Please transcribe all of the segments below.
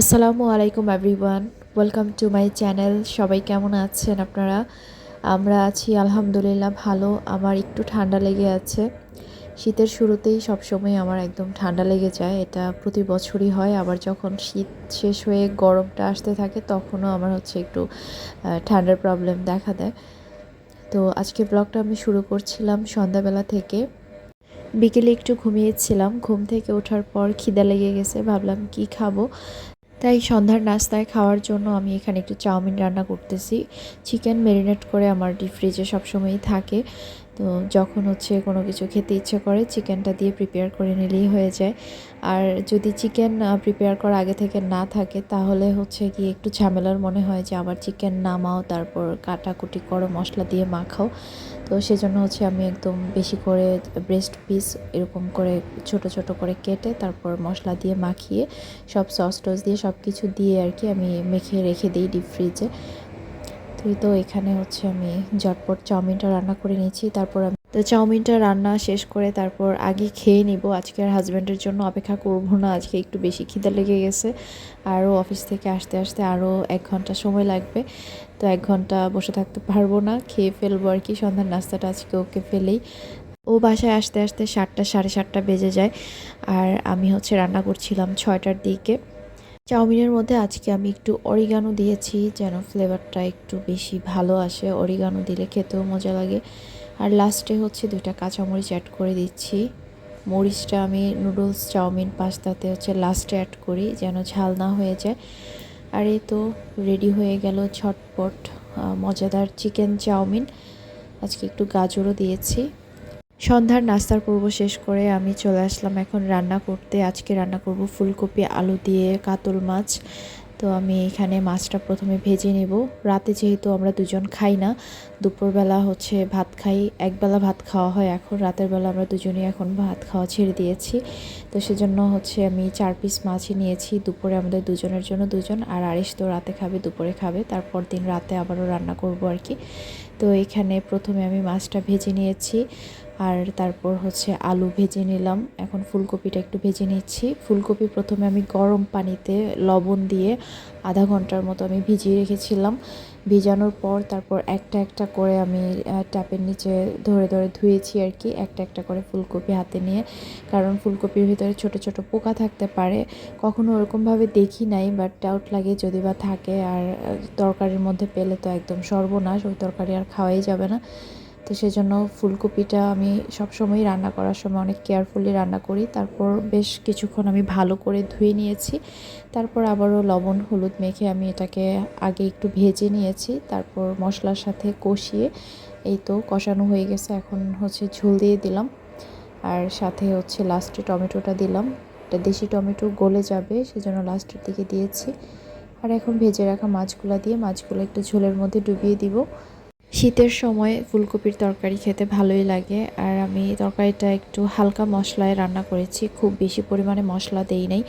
আসসালামু আলাইকুম everyone welcome to my channel সবাই কেমন আছেন আপনারা? আমরা আছি, আলহামদুলিল্লাহ, ভালো। আমার একটু ঠান্ডা লেগে আছে। শীতের শুরুতেই সবসময় আমার একদম ঠান্ডা লেগে যায়। এটা প্রতি বছরই হয়। আবার যখন শীত শেষ হয়ে গরমটা আসতে থাকে, তখনও আমার হচ্ছে একটু ঠান্ডার প্রবলেম দেখা দেয়। তো আজকে ব্লগটা আমি শুরু করছিলাম সন্ধ্যাবেলা থেকে। বিকেলে একটু ঘুমিয়েছিলাম। ঘুম থেকে ওঠার পর খিদা লেগে গেছে। ভাবলাম কি খাব? তাই সন্ধ্যার নাস্তায় খাওয়ার জন্য আমি এখানে একটু চাউমিন রান্না করতেছি। চিকেন ম্যারিনেট করে আমার ডিপ ফ্রিজে সবসময়ই থাকে। তো যখন হচ্ছে কোনো কিছু খেতে ইচ্ছে করে, চিকেনটা দিয়ে প্রিপেয়ার করে নিলেই হয়ে যায়। আর যদি চিকেন প্রিপেয়ার করা আগে থেকে না থাকে, তাহলে হচ্ছে কি একটু ঝামেলার মনে হয় যে আবার চিকেন নামাও, তারপর কাটাকুটি করো, মশলা দিয়ে মাখাও। তো সেজন্য হচ্ছে আমি একদম বেশি করে ব্রেস্ট পিস এরকম করে ছোট ছোট করে কেটে, তারপর মশলা দিয়ে মাখিয়ে, সব সস টস দিয়ে সব কিছু দিয়ে আর কি আমি মেখে রেখে দিই ডিপ ফ্রিজে তুই তো এখানে হচ্ছে আমি ঝটপট চাউমিনটা রান্না করে নিয়েছি, তারপর আমি তো চাউমিনটা রান্না শেষ করে তারপর আগে খেয়ে নিব। আজকে আর হাজব্যান্ডের জন্য অপেক্ষা করব না, আজকে একটু বেশি খিদা লেগে গেছে। আরও অফিস থেকে আসতে আসতে আরও এক ঘণ্টা সময় লাগবে, তো এক ঘণ্টা বসে থাকতে পারব না, খেয়ে ফেলব আর কি। সন্ধ্যার নাস্তাটা আজকে ওকে ফেলেই। ও বাসায় আসতে আসতে সাতটা, সাড়ে সাতটা বেজে যায়। আর আমি হচ্ছে রান্না করছিলাম ছয়টার দিকে। চাউমিনের মধ্যে আজকে আমি একটু অরিগানো দিয়েছি যেন ফ্লেভারটা একটু বেশি ভালো আসে। অরিগানো দিলে খেতেও মজা লাগে। আর লাস্টে হচ্ছে দুইটা কাঁচামরিচ অ্যাড করে দিচ্ছি। মরিচটা আমি নুডলস চাউমিন পাস্তাতে হচ্ছে লাস্টে অ্যাড করি যেন ঝাল না হয়ে যায়। আর এই তো রেডি হয়ে গেল ঝটপট আহ, মজাদার চিকেন চাউমিন। আজকে একটু গাজরও দিয়েছি। সন্ধ্যার নাস্তার পর্ব শেষ করে আমি চলে আসলাম এখন রান্না করতে। আজকে রান্না করব ফুলকপি, আলু দিয়ে কাতল মাছ। তো আমি এখানে মাছটা প্রথমে ভেজে নেব। রাতে যেহেতু আমরা দুজন খাই না, দুপুরবেলা হচ্ছে ভাত খাই। একবেলা ভাত খাওয়া হয় এখন, রাতের বেলা আমরা দুজনেই এখন ভাত খাওয়া ছেড়ে দিয়েছি। তো সেজন্য হচ্ছে আমি চার পিস মাছই নিয়েছি। দুপুরে আমাদের দুজনের জন্য দুজন, আর আরিশ তো রাতে খাবে, দুপুরে খাবে। তারপর দিন রাতে আবারও রান্না করব আর কি। তো এখানে প্রথমে আমি মাছটা ভেজে নিয়েছি। আর তারপর হচ্ছে আলু ভেজে নিলাম। এখন ফুলকপিটা একটু ভেজে নিচ্ছি। ফুলকপি প্রথমে আমি গরম পানিতে লবণ দিয়ে আধা ঘণ্টার মতো আমি ভিজিয়ে রেখেছিলাম। ভিজানোর পর তারপর একটা একটা করে আমি ট্যাপের নিচে ধরে ধরে ধুয়েছি আর কি, একটা একটা করে ফুলকপি হাতে নিয়ে। কারণ ফুলকপির ভিতরে ছোট ছোট পোকা থাকতে পারে। কখনো ওরকমভাবে দেখি নাই বাট ডাউট লাগে যদি বা থাকে। আর তরকারির মধ্যে পেলে তো একদম সর্বনাশ, ওই তরকারি আর খাওয়াই যাবে না। তো সেজন্য ফুলকপিটা আমি সবসময় রান্না করার সময় অনেক কেয়ারফুলি রান্না করি। তারপর বেশ কিছুক্ষণ আমি ভালো করে ধুয়ে নিয়েছি। তারপর আবারও লবণ, হলুদ মেখে আমি এটাকে আগে একটু ভেজে নিয়েছি। তারপর মশলার সাথে কষিয়ে এই তো কষানো হয়ে গেছে। এখন হচ্ছে ঝোল দিয়ে দিলাম। আর সাথে হচ্ছে লাস্টে টমেটোটা দিলাম। এটা দেশি টমেটো গলে যাবে, সেজন্য লাস্টের দিকে দিয়েছি। আর এখন ভেজে রাখা মাছগুলো দিয়ে মাছগুলো একটু ঝোলের মধ্যে ডুবিয়ে দিব। শীতের সময় ফুলকপির তরকারি খেতে ভালোই লাগে। আর আমি তরকারিটা একটু হালকা মশলায় রান্না করেছি। খুব বেশি পরিমাণে মশলা দেই নাই।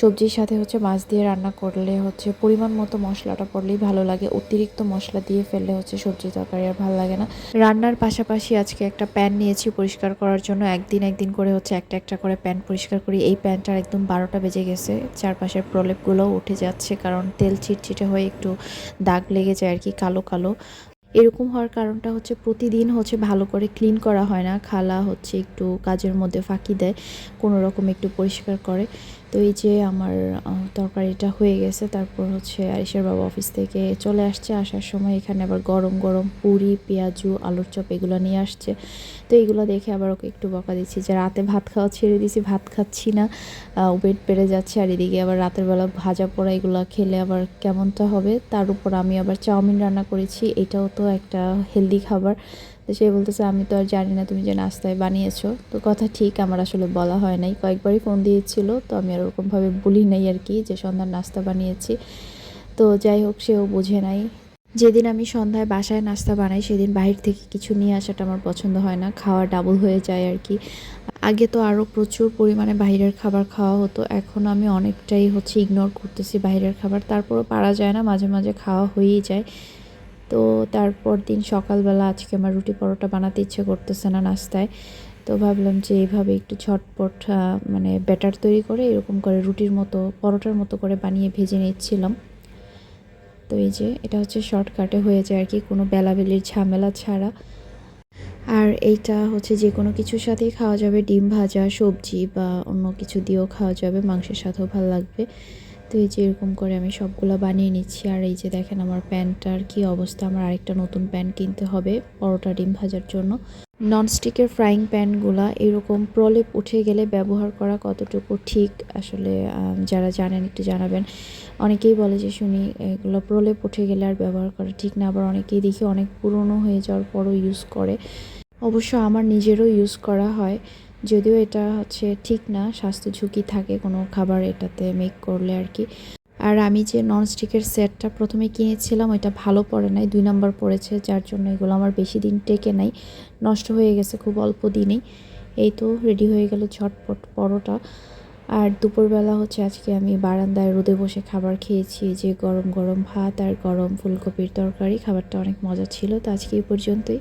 সবজির সাথে হচ্ছে মাছ দিয়ে রান্না করলে হচ্ছে পরিমাণ মতো মশলাটা পড়লেই ভালো লাগে। অতিরিক্ত মশলা দিয়ে ফেললে হচ্ছে সবজি তরকারি আর ভালো লাগে না। রান্নার পাশাপাশি আজকে একটা প্যান নিয়েছি পরিষ্কার করার জন্য। একদিন একদিন করে হচ্ছে একটা একটা করে প্যান পরিষ্কার করি। এই প্যানটার একদম বারোটা বেজে গেছে। চারপাশের প্রলেপগুলোও উঠে যাচ্ছে কারণ তেল চিটচিটে হয়ে একটু দাগ লেগে যায় আর কি, কালো কালো। এরকম হওয়ার কারণটা হচ্ছে প্রতিদিন হচ্ছে ভালো করে ক্লিন করা হয় না। খালা হচ্ছে একটু কাজের মধ্যে ফাঁকি দেয়, কোনো রকম একটু পরিষ্কার করে। তো এই যে আমার তরকারিটা হয়ে গেছে, তারপর হচ্ছে আরিসের বাবা অফিস থেকে চলে আসছে। আসার সময় এখানে আবার গরম গরম পুরি, পেঁয়াজু, আলুর চপ এগুলো নিয়ে আসছে। তো এগুলো দেখে আবার ওকে একটু বকা দিচ্ছি যে রাতে ভাত খাওয়া ছেড়ে দিছি, ভাত খাচ্ছি না। ওয়েট বেড়ে যাচ্ছে আর এদিকে আবার রাতের বেলা ভাজা পোড়া এগুলো খেলে আবার কেমনটা হবে? তার উপর আমি আবার চাউমিন রান্না করেছি। এটাও তো একটা হেলদি খাবার। তো সে বলতেছে, আমি তো আর জানি না তুমি যে নাস্তায় বানিয়েছো। তো কথা ঠিক, আমার আসলে বলা হয় নাই। কয়েকবারই ফোন দিয়েছিল, তো আমি আর ওরকমভাবে বলি নাই আর কি যে, সন্ধ্যার নাস্তা বানিয়েছি। তো যাই হোক, সেও বুঝে নাই। যেদিন আমি সন্ধ্যায় বাসায় নাস্তা বানাই, সেদিন বাহির থেকে কিছু নিয়ে আসাটা আমার পছন্দ হয় না। খাওয়া ডাবল হয়ে যায় আর কি। আগে তো আরও প্রচুর পরিমাণে বাইরের খাবার খাওয়া হতো। এখন আমি অনেকটাই হচ্ছে ইগনোর করতেছি বাইরের খাবার। তারপরও পারা যায় না, মাঝে মাঝে খাওয়া হয়েই যায়। তো তারপর দিন সকালবেলা আজকে আমার রুটি পরোটা বানাতে ইচ্ছে করতেছে না নাস্তায়। তো ভাবলাম যে এইভাবে একটু ঝটপট মানে ব্যাটার তৈরি করে এরকম করে রুটির মতো, পরোটার মতো করে বানিয়ে ভেজে নিচ্ছিলাম। তো এই যে এটা হচ্ছে শর্টকাটে হয়ে যায় আর কি, কোনো বেলাবেলির ঝামেলা ছাড়া। আর এইটা হচ্ছে যে কোনো কিছুর সাথেই খাওয়া যাবে, ডিম ভাজা, সবজি বা অন্য কিছু দিয়েও খাওয়া যাবে, মাংসের সাথেও ভালো লাগবে। তো এই যে এরকম করে আমি সবগুলো বানিয়ে নিচ্ছি। আর এই যে দেখেন আমার প্যানটার কি অবস্থা, আমার আরেকটা নতুন প্যান কিনতে হবে পরোটা ডিম ভাজার জন্য। ননস্টিকের ফ্রাইং প্যানগুলা এরকম প্রলেপ উঠে গেলে ব্যবহার করা কতটুকু ঠিক আসলে যারা জানেন একটু জানাবেন। অনেকেই বলে যে, শুনি, এগুলো প্রলেপ উঠে গেলে আর ব্যবহার করা ঠিক না। আবার অনেকেই দেখি অনেক পুরনো হয়ে যাওয়ার পরও ইউজ করে। অবশ্য আমার নিজেরও ইউজ করা হয়। যদিও এটা হচ্ছে ঠিক না, স্বাস্থ্য ঝুঁকি থাকে কোনো খাবার এটাতে মেক করলে আর কি। আর আমি যে ননস্টিকের সেটটা প্রথমে কিনেছিলাম, ওইটা ভালো পড়ে নাই, দুই নাম্বার পড়েছে, যার জন্য এগুলো আমার বেশি দিন টেকে নাই, নষ্ট হয়ে গেছে খুব অল্প দিনেই। এই তো রেডি হয়ে গেল ঝটপট পরোটা। আর দুপুরবেলা হচ্ছে আজকে আমি বারান্দায় রোদে বসে খাবার খেয়েছি যে গরম গরম ভাত আর গরম ফুলকপির তরকারি, খাবারটা অনেক মজা ছিল, তো আজকে এই পর্যন্তই।